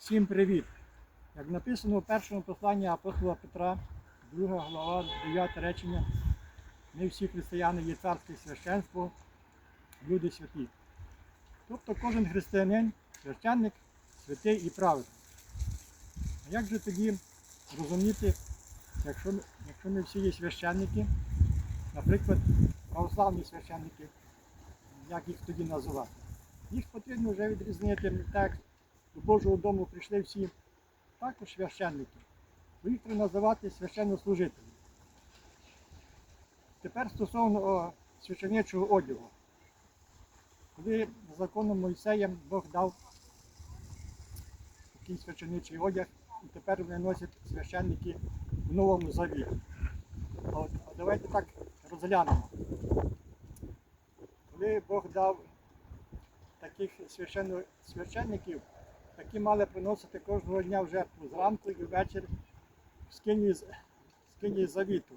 Всім привіт! Як написано в першому посланні апостола Петра, 2 глава, 9 речення, ми всі християни є царське священство, люди святі. Тобто кожен християнин, священник, святий і праведний. А як же тоді розуміти, якщо, якщо ми всі є священники, наприклад, православні священники, як їх тоді називати? Їх потрібно вже відрізнити так, Божого дому прийшли всі також священники. Бо їх треба називати священнослужителі. Тепер стосовно о, священичого одягу. Коли законом Мойсеєм Бог дав такий священичий одяг, і тепер вони носять священники в Новому Завіті. От, а давайте так розглянемо. Коли Бог дав таких священників, які мали приносити кожного дня в жертву зранку і ввечері в скині, в скині завіту.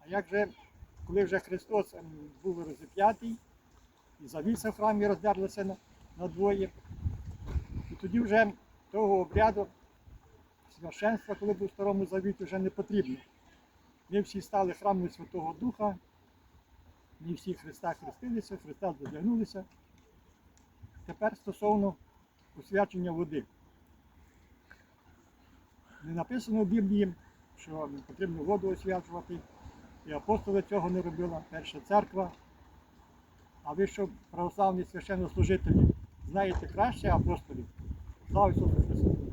А як же, коли вже Христос ем, був розіп'ятий, і завіса в храмі роздерлася на, на двоє, і тоді вже того обряду священства, коли був в старому завіті, вже не потрібно. Ми всі стали храмом Святого Духа, ми всі Христа хрестилися, Христа додягнулися. Тепер стосовно освячення води. Не написано в Біблії, що потрібно воду освячувати, і апостоли цього не робили, перша церква. А ви що православні священнослужителі знаєте краще апостолів? Слава Ісусу Христу!